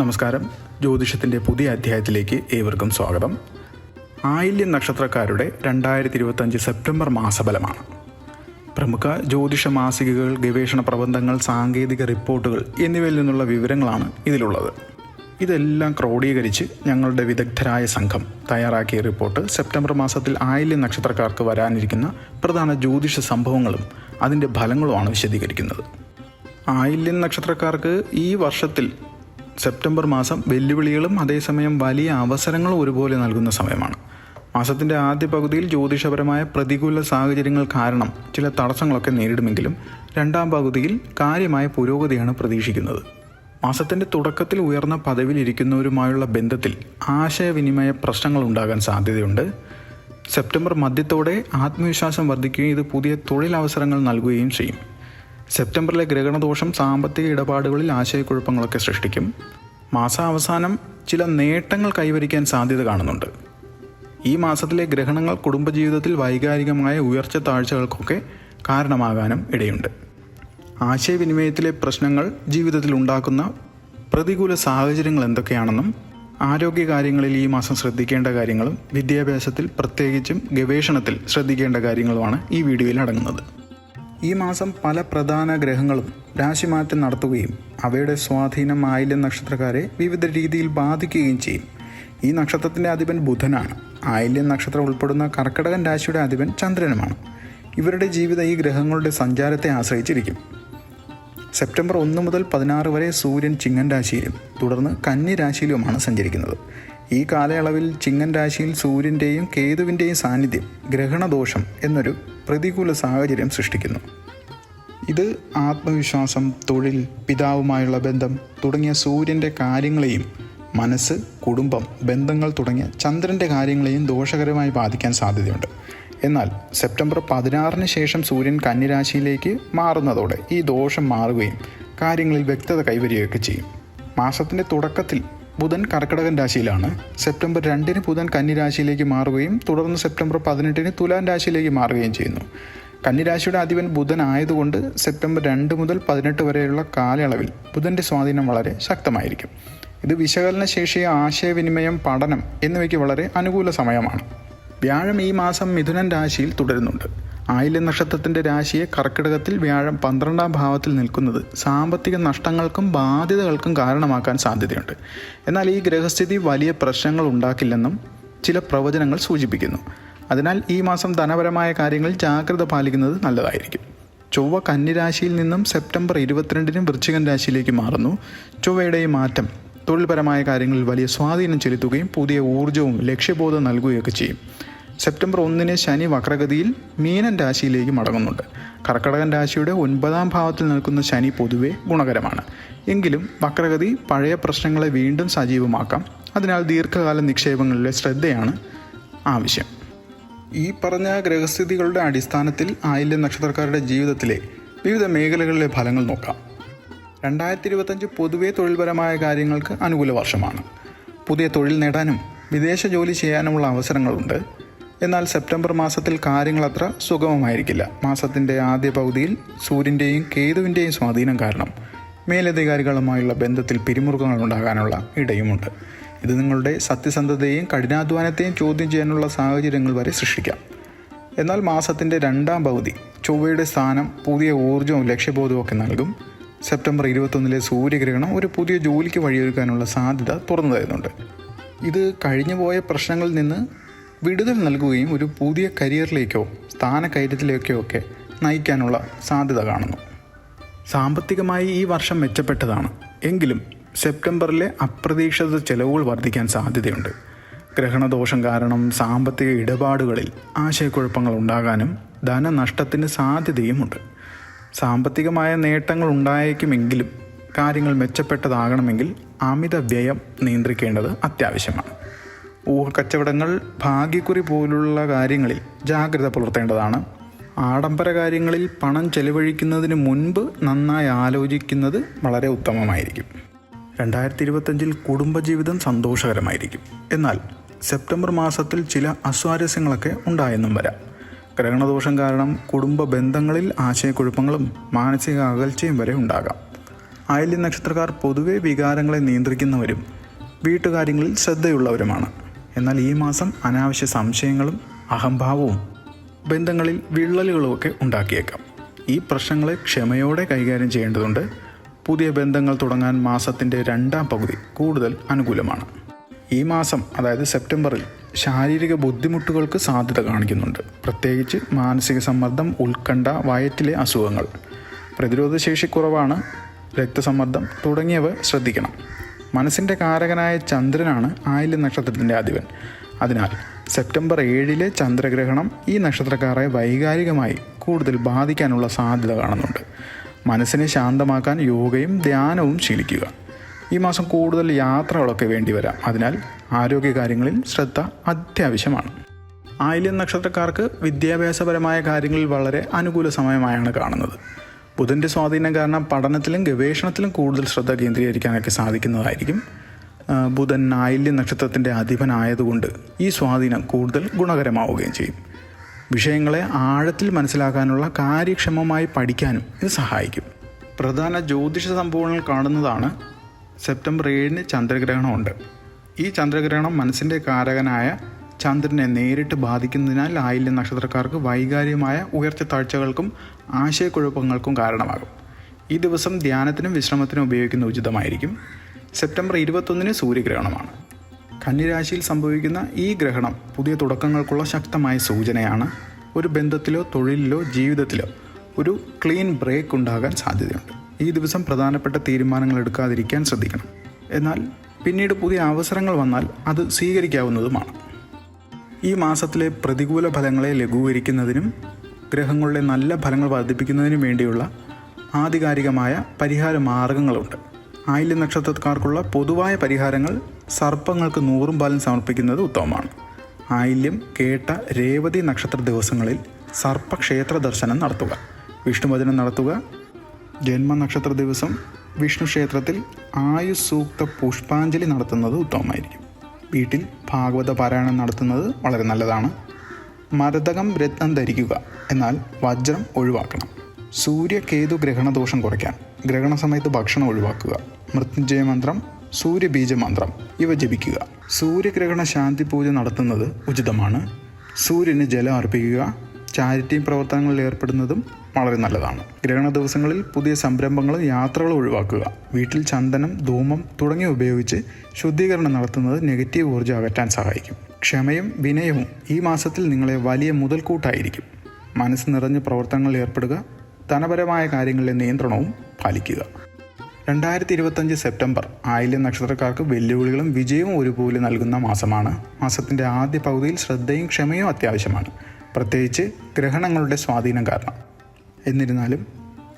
നമസ്കാരം. ജ്യോതിഷത്തിന്റെ പുതിയ അധ്യായത്തിലേക്ക് ഏവർക്കും സ്വാഗതം. ആയില്യം നക്ഷത്രക്കാരുടെ രണ്ടായിരത്തി ഇരുപത്തഞ്ച് സെപ്റ്റംബർ മാസഫലമാണ്. പ്രമുഖ ജ്യോതിഷ മാസികകൾ ഗവേഷണ പ്രബന്ധങ്ങൾ സാങ്കേതിക റിപ്പോർട്ടുകൾ എന്നിവയിൽ നിന്നുള്ള വിവരങ്ങളാണ് ഇതിലുള്ളത്. ഇതെല്ലാം ക്രോഡീകരിച്ച് ഞങ്ങളുടെ വിദഗ്ധരായ സംഘം തയ്യാറാക്കിയ റിപ്പോർട്ട് സെപ്റ്റംബർ മാസത്തിൽ ആയില്യം നക്ഷത്രക്കാർക്ക് വരാനിരിക്കുന്ന പ്രധാന ജ്യോതിഷ സംഭവങ്ങളും അതിന്റെ ഫലങ്ങളുമാണ് വിശദീകരിക്കുന്നത്. ആയില്യം നക്ഷത്രക്കാർക്ക് ഈ വർഷത്തിൽ സെപ്റ്റംബർ മാസം വെല്ലുവിളികളും അതേസമയം വലിയ അവസരങ്ങളും ഒരുപോലെ നൽകുന്ന സമയമാണ്. മാസത്തിന്റെ ആദ്യ പകുതിയിൽ ജ്യോതിഷപരമായ പ്രതികൂല സാഹചര്യങ്ങൾ കാരണം ചില തടസ്സങ്ങളൊക്കെ നേരിടുമെങ്കിലും രണ്ടാം പകുതിയിൽ കാര്യമായ പുരോഗതിയാണ് പ്രതീക്ഷിക്കുന്നത്. മാസത്തിന്റെ തുടക്കത്തിൽ ഉയർന്ന പദവിയിലിരിക്കുന്നവരുമായുള്ള ബന്ധത്തിൽ ആശയവിനിമയ പ്രശ്നങ്ങൾ ഉണ്ടാകാൻ സാധ്യതയുണ്ട്. സെപ്റ്റംബർ മധ്യത്തോടെ ആത്മവിശ്വാസം വർദ്ധിക്കുകയും ഇത് പുതിയ തൊഴിലവസരങ്ങൾ നൽകുകയും ചെയ്യും. സെപ്റ്റംബറിലെ ഗ്രഹണദോഷം സാമ്പത്തിക ഇടപാടുകളിൽ ആശയക്കുഴപ്പങ്ങളൊക്കെ സൃഷ്ടിക്കും. മാസാവസാനം ചില നേട്ടങ്ങൾ കൈവരിക്കാൻ സാധ്യത കാണുന്നുണ്ട്. ഈ മാസത്തിലെ ഗ്രഹണങ്ങൾ കുടുംബജീവിതത്തിൽ വൈകാരികമായ ഉയർച്ച താഴ്ചകൾക്കൊക്കെ കാരണമാകാനും ഇടയുണ്ട്. ആശയവിനിമയത്തിലെ പ്രശ്നങ്ങൾ ജീവിതത്തിൽ ഉണ്ടാക്കുന്ന പ്രതികൂല സാഹചര്യങ്ങൾ എന്തൊക്കെയാണെന്നും ആരോഗ്യകാര്യങ്ങളിൽ ഈ മാസം ശ്രദ്ധിക്കേണ്ട കാര്യങ്ങളും വിദ്യാഭ്യാസത്തിൽ പ്രത്യേകിച്ചും ഗവേഷണത്തിൽ ശ്രദ്ധിക്കേണ്ട കാര്യങ്ങളുമാണ് ഈ വീഡിയോയിൽ അടങ്ങുന്നത്. ഈ മാസം പല പ്രധാന ഗ്രഹങ്ങളും രാശിമാറ്റം നടത്തുകയും അവയുടെ സ്വാധീനം ആയില്യം നക്ഷത്രക്കാരെ വിവിധ രീതിയിൽ ബാധിക്കുകയും ചെയ്യും. ഈ നക്ഷത്രത്തിന്റെ അധിപൻ ബുധനാണ്. ആയില്യം നക്ഷത്രം ഉൾപ്പെടുന്ന കർക്കടകൻ രാശിയുടെ അധിപൻ ചന്ദ്രനുമാണ്. ഇവരുടെ ജീവിതം ഈ ഗ്രഹങ്ങളുടെ സഞ്ചാരത്തെ ആശ്രയിച്ചിരിക്കും. സെപ്റ്റംബർ ഒന്ന് മുതൽ പതിനാറ് വരെ സൂര്യൻ ചിങ്ങൻ രാശിയിലും തുടർന്ന് കന്നി രാശിയിലുമാണ് സഞ്ചരിക്കുന്നത്. ഈ കാലയളവിൽ ചിങ്ങൻ രാശിയിൽ സൂര്യന്റെയും കേതുവിന്റെയും സാന്നിധ്യം ഗ്രഹണദോഷം എന്നൊരു പ്രതികൂല സാഹചര്യം സൃഷ്ടിക്കുന്നു. ഇത് ആത്മവിശ്വാസം തൊഴിൽ പിതാവുമായുള്ള ബന്ധം തുടങ്ങിയ സൂര്യന്റെ കാര്യങ്ങളെയും മനസ്സ് കുടുംബം ബന്ധങ്ങൾ തുടങ്ങിയ ചന്ദ്രന്റെ കാര്യങ്ങളെയും ദോഷകരമായി ബാധിക്കാൻ സാധ്യതയുണ്ട്. എന്നാൽ സെപ്റ്റംബർ പതിനാറിന് ശേഷം സൂര്യൻ കന്നിരാശിയിലേക്ക് മാറുന്നതോടെ ഈ ദോഷം മാറുകയും കാര്യങ്ങളിൽ വ്യക്തത കൈവരികയൊക്കെ ചെയ്യും. മാസത്തിന്റെ തുടക്കത്തിൽ ബുധൻ കർക്കിടകൻ രാശിയിലാണ്. സെപ്റ്റംബർ രണ്ടിന് ബുധൻ കന്നിരാശിയിലേക്ക് മാറുകയും തുടർന്ന് സെപ്റ്റംബർ പതിനെട്ടിന് തുലാൻ രാശിയിലേക്ക് മാറുകയും ചെയ്യുന്നു. കന്നിരാശിയുടെ അധിപൻ ബുധൻ ആയതുകൊണ്ട് സെപ്റ്റംബർ രണ്ട് മുതൽ പതിനെട്ട് വരെയുള്ള കാലയളവിൽ ബുധന്റെ സ്വാധീനം വളരെ ശക്തമായിരിക്കും. ഇത് വിശകലന ശേഷി ആശയവിനിമയം പഠനം എന്നിവയ്ക്ക് വളരെ അനുകൂല സമയമാണ്. വ്യാഴം ഈ മാസം മിഥുനൻ രാശിയിൽ തുടരുന്നുണ്ട്. ആയില്യ നക്ഷത്രത്തിന്റെ രാശിയെ കർക്കിടകത്തിൽ വ്യാഴം പന്ത്രണ്ടാം ഭാവത്തിൽ നിൽക്കുന്നത് സാമ്പത്തിക നഷ്ടങ്ങൾക്കും ബാധ്യതകൾക്കും കാരണമാക്കാൻ സാധ്യതയുണ്ട്. എന്നാൽ ഈ ഗ്രഹസ്ഥിതി വലിയ പ്രശ്നങ്ങൾ ഉണ്ടാക്കില്ലെന്നും ചില പ്രവചനങ്ങൾ സൂചിപ്പിക്കുന്നു. അതിനാൽ ഈ മാസം ധനപരമായ കാര്യങ്ങളിൽ ജാഗ്രത പാലിക്കുന്നത് നല്ലതായിരിക്കും. ചൊവ്വ കന്നിരാശിയിൽ നിന്നും സെപ്റ്റംബർ ഇരുപത്തിരണ്ടിന് വൃശ്ചികൻ രാശിയിലേക്ക് മാറുന്നു. ചൊവ്വയുടെ ഈ മാറ്റം തൊഴിൽപരമായ കാര്യങ്ങളിൽ വലിയ സ്വാധീനം ചെലുത്തുകയും പുതിയ ഊർജവും ലക്ഷ്യബോധം നൽകുകയൊക്കെ ചെയ്യും. സെപ്റ്റംബർ ഒന്നിന് ശനി വക്രഗതിയിൽ മീനൻ രാശിയിലേക്ക് മടങ്ങുന്നുണ്ട്. കർക്കടകൻ രാശിയുടെ ഒൻപതാം ഭാവത്തിൽ നിൽക്കുന്ന ശനി പൊതുവെ ഗുണകരമാണ്. എങ്കിലും വക്രഗതി പഴയ പ്രശ്നങ്ങളെ വീണ്ടും സജീവമാക്കാം. അതിനാൽ ദീർഘകാല നിക്ഷേപങ്ങളിലെ ശ്രദ്ധയാണ് ആവശ്യം. ഈ പറഞ്ഞ ഗ്രഹസ്ഥിതികളുടെ അടിസ്ഥാനത്തിൽ ആയില്യ നക്ഷത്രക്കാരുടെ ജീവിതത്തിലെ വിവിധ മേഖലകളിലെ ഫലങ്ങൾ നോക്കാം. രണ്ടായിരത്തി ഇരുപത്തഞ്ച് പൊതുവെ തൊഴിൽപരമായ കാര്യങ്ങൾക്ക് അനുകൂല വർഷമാണ്. പുതിയ തൊഴിൽ നേടാനും വിദേശ ജോലി ചെയ്യാനുമുള്ള അവസരങ്ങളുണ്ട്. എന്നാൽ സെപ്റ്റംബർ മാസത്തിൽ കാര്യങ്ങൾ അത്ര സുഗമമായിരിക്കില്ല. മാസത്തിന്റെ ആദ്യ പകുതിയിൽ സൂര്യന്റെയും കേതുവിന്റെയും സ്വാധീനം കാരണം മേലധികാരികളുമായുള്ള ബന്ധത്തിൽ പിരിമുറുക്കങ്ങൾ ഉണ്ടാകാനുള്ള ഇടയുമുണ്ട്. ഇത് നിങ്ങളുടെ സത്യസന്ധതയെയും കഠിനാധ്വാനത്തെയും ചോദ്യം ചെയ്യാനുള്ള സാഹചര്യങ്ങൾ വരെ സൃഷ്ടിക്കാം. എന്നാൽ മാസത്തിന്റെ രണ്ടാം പകുതി ചൊവ്വയുടെ സ്ഥാനം പുതിയ ഊർജവും ലക്ഷ്യബോധവും നൽകും. സെപ്റ്റംബർ ഇരുപത്തൊന്നിലെ സൂര്യഗ്രഹണം ഒരു പുതിയ ജോലിക്ക് വഴിയൊരുക്കാനുള്ള സാധ്യത തുറന്നു തരുന്നുണ്ട്. ഇത് കഴിഞ്ഞുപോയ പ്രശ്നങ്ങളിൽ നിന്ന് വിടുതൽ നൽകുകയും ഒരു പുതിയ കരിയറിലേക്കോ സ്ഥാനക്കയറ്റത്തിലേക്കോ ഒക്കെ നയിക്കാനുള്ള സാധ്യത കാണുന്നു. സാമ്പത്തികമായി ഈ വർഷം മെച്ചപ്പെട്ടതാണ്. എങ്കിലും സെപ്റ്റംബറിലെ അപ്രതീക്ഷിത ചെലവുകൾ വർദ്ധിക്കാൻ സാധ്യതയുണ്ട്. ഗ്രഹണദോഷം കാരണം സാമ്പത്തിക ഇടപാടുകളിൽ ആശയക്കുഴപ്പങ്ങൾ ഉണ്ടാകാനും ധനനഷ്ടത്തിന് സാധ്യതയുമുണ്ട്. സാമ്പത്തികമായ നേട്ടങ്ങൾ ഉണ്ടായേക്കുമെങ്കിലും കാര്യങ്ങൾ മെച്ചപ്പെട്ടതാകണമെങ്കിൽ അമിത വ്യയം നിയന്ത്രിക്കേണ്ടത് അത്യാവശ്യമാണ്. ഊഹക്കച്ചവടങ്ങൾ ഭാഗ്യക്കുറി പോലുള്ള കാര്യങ്ങളിൽ ജാഗ്രത പുലർത്തേണ്ടതാണ്. ആഡംബര കാര്യങ്ങളിൽ പണം ചെലവഴിക്കുന്നതിന് മുൻപ് നന്നായി ആലോചിക്കുന്നത് വളരെ ഉത്തമമായിരിക്കും. രണ്ടായിരത്തി ഇരുപത്തഞ്ചിൽ കുടുംബജീവിതം സന്തോഷകരമായിരിക്കും. എന്നാൽ സെപ്റ്റംബർ മാസത്തിൽ ചില അസ്വാരസ്യങ്ങളൊക്കെ ഉണ്ടായെന്നും വരാം. ഗ്രഹണദോഷം കാരണം കുടുംബ ബന്ധങ്ങളിൽ ആശയക്കുഴപ്പങ്ങളും മാനസിക അകൽച്ചയും വരെ ഉണ്ടാകാം. ആയില്യം നക്ഷത്രക്കാർ പൊതുവെ വികാരങ്ങളെ നിയന്ത്രിക്കുന്നവരും വീട്ടുകാര്യങ്ങളിൽ ശ്രദ്ധയുള്ളവരുമാണ്. എന്നാൽ ഈ മാസം അനാവശ്യ സംശയങ്ങളും അഹംഭാവവും ബന്ധങ്ങളിൽ വിള്ളലുകളുമൊക്കെ ഉണ്ടാക്കിയേക്കാം. ഈ പ്രശ്നങ്ങളെ ക്ഷമയോടെ കൈകാര്യം ചെയ്യേണ്ടതുണ്ട്. പുതിയ ബന്ധങ്ങൾ തുടങ്ങാൻ മാസത്തിന്റെ രണ്ടാം പകുതി കൂടുതൽ അനുകൂലമാണ്. ഈ മാസം അതായത് സെപ്റ്റംബറിൽ ശാരീരിക ബുദ്ധിമുട്ടുകൾക്ക് സാധ്യത കാണിക്കുന്നുണ്ട്. പ്രത്യേകിച്ച് മാനസിക സമ്മർദ്ദം ഉത്കണ്ഠ വയറ്റിലെ അസുഖങ്ങൾ. പ്രതിരോധശേഷി കുറവാണ്. രക്തസമ്മർദ്ദം തുടങ്ങിയവ ശ്രദ്ധിക്കണം. മനസ്സിന്റെ കാരകനായ ചന്ദ്രനാണ് ആയില്യ നക്ഷത്രത്തിന്റെ അധിപൻ. അതിനാൽ സെപ്റ്റംബർ ഏഴിലെ ചന്ദ്രഗ്രഹണം ഈ നക്ഷത്രക്കാരെ വൈകാരികമായി കൂടുതൽ ബാധിക്കാനുള്ള സാധ്യത കാണുന്നുണ്ട്. മനസ്സിനെ ശാന്തമാക്കാൻ യോഗയും ധ്യാനവും ശീലിക്കുക. ഈ മാസം കൂടുതൽ യാത്രകളൊക്കെ വേണ്ടി വരാം. അതിനാൽ ആരോഗ്യകാര്യങ്ങളിൽ ശ്രദ്ധ അത്യാവശ്യമാണ്. ആയില്യം നക്ഷത്രക്കാർക്ക് വിദ്യാഭ്യാസപരമായ കാര്യങ്ങളിൽ വളരെ അനുകൂല സമയമായാണ് കാണുന്നത്. ബുധന്റെ സ്വാധീനം കാരണം പഠനത്തിലും ഗവേഷണത്തിലും കൂടുതൽ ശ്രദ്ധ കേന്ദ്രീകരിക്കാനൊക്കെ സാധിക്കുന്നതായിരിക്കും. ബുധൻ നായല്യ നക്ഷത്രത്തിന്റെ അധിപനായതുകൊണ്ട് ഈ സ്വാധീനം കൂടുതൽ ഗുണകരമാവുകയും ചെയ്യും. വിഷയങ്ങളെ ആഴത്തിൽ മനസ്സിലാക്കാനുള്ള കാര്യക്ഷമമായി പഠിക്കാനും ഇത് സഹായിക്കും. പ്രധാന ജ്യോതിഷ സംഭവങ്ങൾ കാണുന്നതാണ് സെപ്റ്റംബർ ഏഴിന് ചന്ദ്രഗ്രഹണമുണ്ട്. ഈ ചന്ദ്രഗ്രഹണം മനസ്സിന്റെ കാരകനായ ചന്ദ്രനെ നേരിട്ട് ബാധിക്കുന്നതിനാൽ ആയില്യ നക്ഷത്രക്കാർക്ക് വൈകാരികമായ ഉയർച്ച താഴ്ചകൾക്കും ആശയക്കുഴപ്പങ്ങൾക്കും കാരണമാകും. ഈ ദിവസം ധ്യാനത്തിനും വിശ്രമത്തിനും ഉപയോഗിക്കുന്ന ഉചിതമായിരിക്കും. സെപ്റ്റംബർ ഇരുപത്തൊന്നിന് സൂര്യഗ്രഹണമാണ്. കന്നിരാശിയിൽ സംഭവിക്കുന്ന ഈ ഗ്രഹണം പുതിയ തുടക്കങ്ങൾക്കുള്ള ശക്തമായ സൂചനയാണ്. ഒരു ബന്ധത്തിലോ തൊഴിലിലോ ജീവിതത്തിലോ ഒരു ക്ലീൻ ബ്രേക്ക് ഉണ്ടാകാൻ സാധ്യതയുണ്ട്. ഈ ദിവസം പ്രധാനപ്പെട്ട തീരുമാനങ്ങൾ എടുക്കാതിരിക്കാൻ ശ്രദ്ധിക്കണം. എന്നാൽ പിന്നീട് പുതിയ അവസരങ്ങൾ വന്നാൽ അത് സ്വീകരിക്കാവുന്നതുമാണ്. ഈ മാസത്തിലെ പ്രതികൂല ഫലങ്ങളെ ലഘൂകരിക്കുന്നതിനും ഗ്രഹങ്ങളുടെ നല്ല ഫലങ്ങൾ വർദ്ധിപ്പിക്കുന്നതിനും വേണ്ടിയുള്ള ആധികാരികമായ പരിഹാര മാർഗങ്ങളുണ്ട്. ആയില്യ നക്ഷത്രക്കാർക്കുള്ള പൊതുവായ പരിഹാരങ്ങൾ സർപ്പങ്ങൾക്ക് നൂറും പാലും സമർപ്പിക്കുന്നത് ഉത്തമമാണ്. ആയില്യം കേട്ട രേവതി നക്ഷത്ര ദിവസങ്ങളിൽ സർപ്പക്ഷേത്ര ദർശനം നടത്തുക. വിഷ്ണുഭജനം നടത്തുക. ജന്മനക്ഷത്ര ദിവസം വിഷ്ണു ക്ഷേത്രത്തിൽ ആയുസ് സൂക്ത പുഷ്പാഞ്ജലി നടത്തുന്നത് ഉത്തമമായിരിക്കും. വീട്ടിൽ ഭാഗവത പാരായണം നടത്തുന്നത് വളരെ നല്ലതാണ്. മരതകം രത്നം ധരിക്കുക എന്നാൽ വജ്രം ഒഴിവാക്കണം. സൂര്യകേതു ഗ്രഹണദോഷം കുറയ്ക്കാൻ. ഗ്രഹണ സമയത്ത് ഭക്ഷണം ഒഴിവാക്കുക. മൃത്യുഞ്ജയ മന്ത്രം സൂര്യബീജ മന്ത്രം ഇവ ജപിക്കുക. സൂര്യഗ്രഹണ ശാന്തി പൂജ നടത്തുന്നത് ഉചിതമാണ്. സൂര്യന് ജലം അർപ്പിക്കുക. ചാരിറ്റി പ്രവർത്തനങ്ങളിൽ ഏർപ്പെടുന്നതും വളരെ നല്ലതാണ്. ഗ്രഹണ ദിവസങ്ങളിൽ പുതിയ സംരംഭങ്ങളും യാത്രകളും ഒഴിവാക്കുക വീട്ടിൽ ചന്ദനം ധൂമം തുടങ്ങിയ ഉപയോഗിച്ച് ശുദ്ധീകരണം നടത്തുന്നത് നെഗറ്റീവ് ഊർജം അകറ്റാൻ സഹായിക്കും. ക്ഷമയും വിനയവും ഈ മാസത്തിൽ നിങ്ങളെ വലിയ മുതൽക്കൂട്ടായിരിക്കും. മനസ്സ് നിറഞ്ഞ പ്രവർത്തനങ്ങളിൽ ഏർപ്പെടുക ധനപരമായ കാര്യങ്ങളിലെ നിയന്ത്രണവും പാലിക്കുക. രണ്ടായിരത്തി ഇരുപത്തഞ്ച് സെപ്റ്റംബർ ആയില്യം നക്ഷത്രക്കാർക്ക് വെല്ലുവിളികളും വിജയവും ഒരുപോലെ നൽകുന്ന മാസമാണ്. മാസത്തിന്റെ ആദ്യ പകുതിയിൽ ശ്രദ്ധയും ക്ഷമയും അത്യാവശ്യമാണ്. പ്രത്യേകിച്ച് ഗ്രഹണങ്ങളുടെ സ്വാധീനം കാരണം. എന്നിരുന്നാലും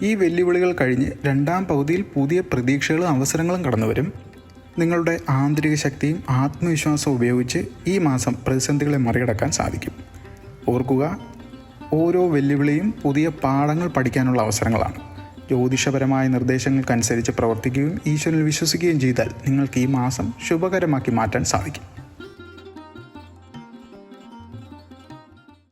ഈ വെല്ലുവിളികൾ കഴിഞ്ഞ് രണ്ടാം പകുതിയിൽ പുതിയ പ്രതീക്ഷകളും അവസരങ്ങളും കടന്നുവരും. നിങ്ങളുടെ ആന്തരിക ശക്തിയും ആത്മവിശ്വാസവും ഉപയോഗിച്ച് ഈ മാസം പ്രതിസന്ധികളെ മറികടക്കാൻ സാധിക്കും. ഓർക്കുക ഓരോ വെല്ലുവിളിയും പുതിയ പാഠങ്ങൾ പഠിക്കാനുള്ള അവസരങ്ങളാണ്. ജ്യോതിഷപരമായ നിർദ്ദേശങ്ങൾക്കനുസരിച്ച് പ്രവർത്തിക്കുകയും ഈശ്വരനിൽ വിശ്വസിക്കുകയും ചെയ്താൽ നിങ്ങൾക്ക് ഈ മാസം ശുഭകരമാക്കി മാറ്റാൻ സാധിക്കും.